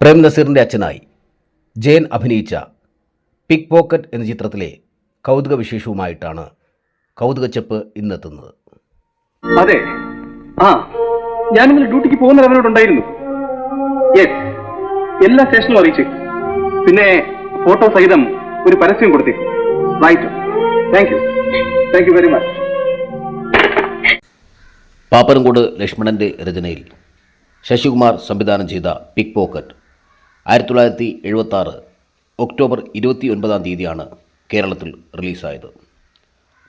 പ്രേം നസീറിന്റെ അച്ഛനായി ജയൻ അഭിനയിച്ച pic pocket എന്ന ചിത്രത്തിലെ കൗതുക വിശേഷവുമായിട്ടാണ് കൗതുകച്ചെപ്പ് ഇന്നെത്തുന്നത്. അതെ. ആ ഞാൻ ഇന്നലെ ഡ്യൂട്ടിക്ക് പോകുന്നത് അവനോടുണ്ടായിരുന്നു യെസ് എല്ലാ സ്റ്റേഷനും അറിയിച്ചു. പിന്നെ ഫോട്ടോ സഹിതം ഒരു പരസ്യം കൊടുത്തേക്കും right thank you thank you very much Pappanamcode ലക്ഷ്മണന്റെ രചനയിൽ ശശികുമാർ സംവിധാനം ചെയ്ത പിക് പോക്കറ്റ്. ആയിരത്തി തൊള്ളായിരത്തി എഴുപത്തി ആറ് ഒക്ടോബർ ഇരുപത്തി ഒൻപതാം തീയതിയാണ് കേരളത്തിൽ റിലീസായത്.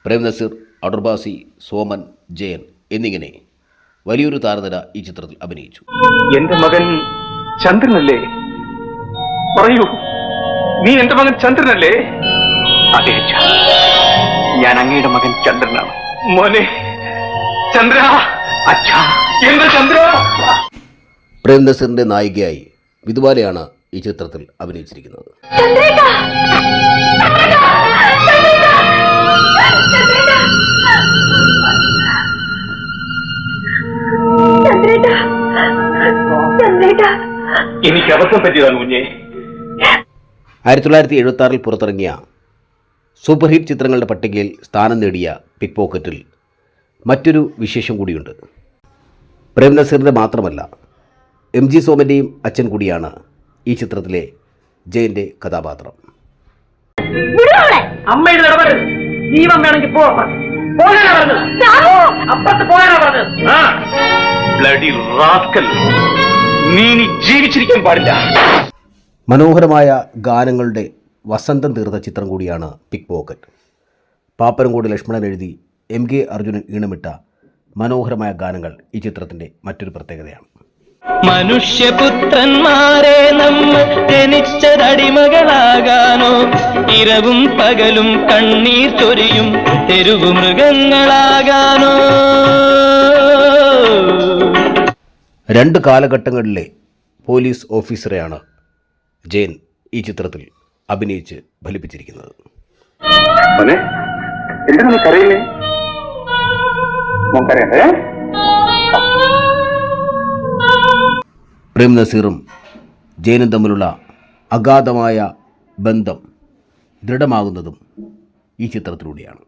പ്രേം നസീർ അടർബാസി സോമൻ ജയൻ എന്നിങ്ങനെ വലിയൊരു താരനിര ഈ ചിത്രത്തിൽ അഭിനയിച്ചു. എന്റെ മകൻ ചന്ദ്രനല്ലേ? പറയൂ നീ എന്റെ മകൻ ചന്ദ്രനല്ലേ? അതെ ഞാൻ അങ്ങയുടെ മകൻ ചന്ദ്രനാണ്. മോനെ ചന്ദ്ര! അച്ഛാ. എന്താ ചന്ദ്ര! പ്രേം നായികയായി വിധുവാലയാണ് ഈ ചിത്രത്തിൽ അഭിനയിച്ചിരിക്കുന്നത്. ചന്ദ്രേട്ടാ ചന്ദ്രേട്ടാ ചന്ദ്രേട്ടാ എനിക്ക് അബദ്ധം പറ്റിയതാണ് കുഞ്ഞെ. ആയിരത്തി തൊള്ളായിരത്തി എഴുപത്തി ആറിൽ പുറത്തിറങ്ങിയ സൂപ്പർ ഹിറ്റ് ചിത്രങ്ങളുടെ പട്ടികയിൽ സ്ഥാനം നേടിയ പിക് പോക്കറ്റിൽ മറ്റൊരു വിശേഷം കൂടിയുണ്ട്. പ്രേം നസീറിന്റെ മാത്രമല്ല എം ജി സോമന്റെയും അച്ഛൻ കൂടിയാണ് ഈ ചിത്രത്തിലെ ജയന്റെ കഥാപാത്രം. വിടുവോളെ അമ്മയുടെ ഇടപെടരുത് ജീവൻ വേണമെങ്കിൽ പോ പോകാനാ പറഞ്ഞത്. അപ്പുറത്ത് പോകാനാ പറഞ്ഞത്. Bloody rascal. നീ ഇനി ജീവിച്ചിരിക്കാൻ പാടില്ല. മനോഹരമായ ഗാനങ്ങളുടെ വസന്തം തീർത്ത ചിത്രം കൂടിയാണ് പിക് പോക്കറ്റ്. പാപ്പനംകോട് ലക്ഷ്മണൻ എഴുതി എം കെ അർജുനൻ ഈണമിട്ട മനോഹരമായ ഗാനങ്ങൾ ഈ ചിത്രത്തിന്റെ മറ്റൊരു പ്രത്യേകതയാണ്. മനുഷ്യപുത്രന്മാരെ നമ്മൾ ജനിച്ചതടിമകളാകാനോ. ഇരവും പകലും കണ്ണീർ ചൊരിയും തെരുവു മൃഗങ്ങളാകാനോ. രണ്ട് കാലഘട്ടങ്ങളിലെ പോലീസ് ഓഫീസറെയാണ് ജയൻ ഈ ചിത്രത്തിൽ അഭിനയിച്ച് ഫലിപ്പിച്ചിരിക്കുന്നത്. എന്തിനാ നീ കരയില്ലേ കരയണ്ടേ പ്രേം നസീറും ജയനും തമ്മിലുള്ള അഗാധമായ ബന്ധം ദൃഢമാകുന്നതും ഈ ചിത്രത്തിലൂടെയാണ്.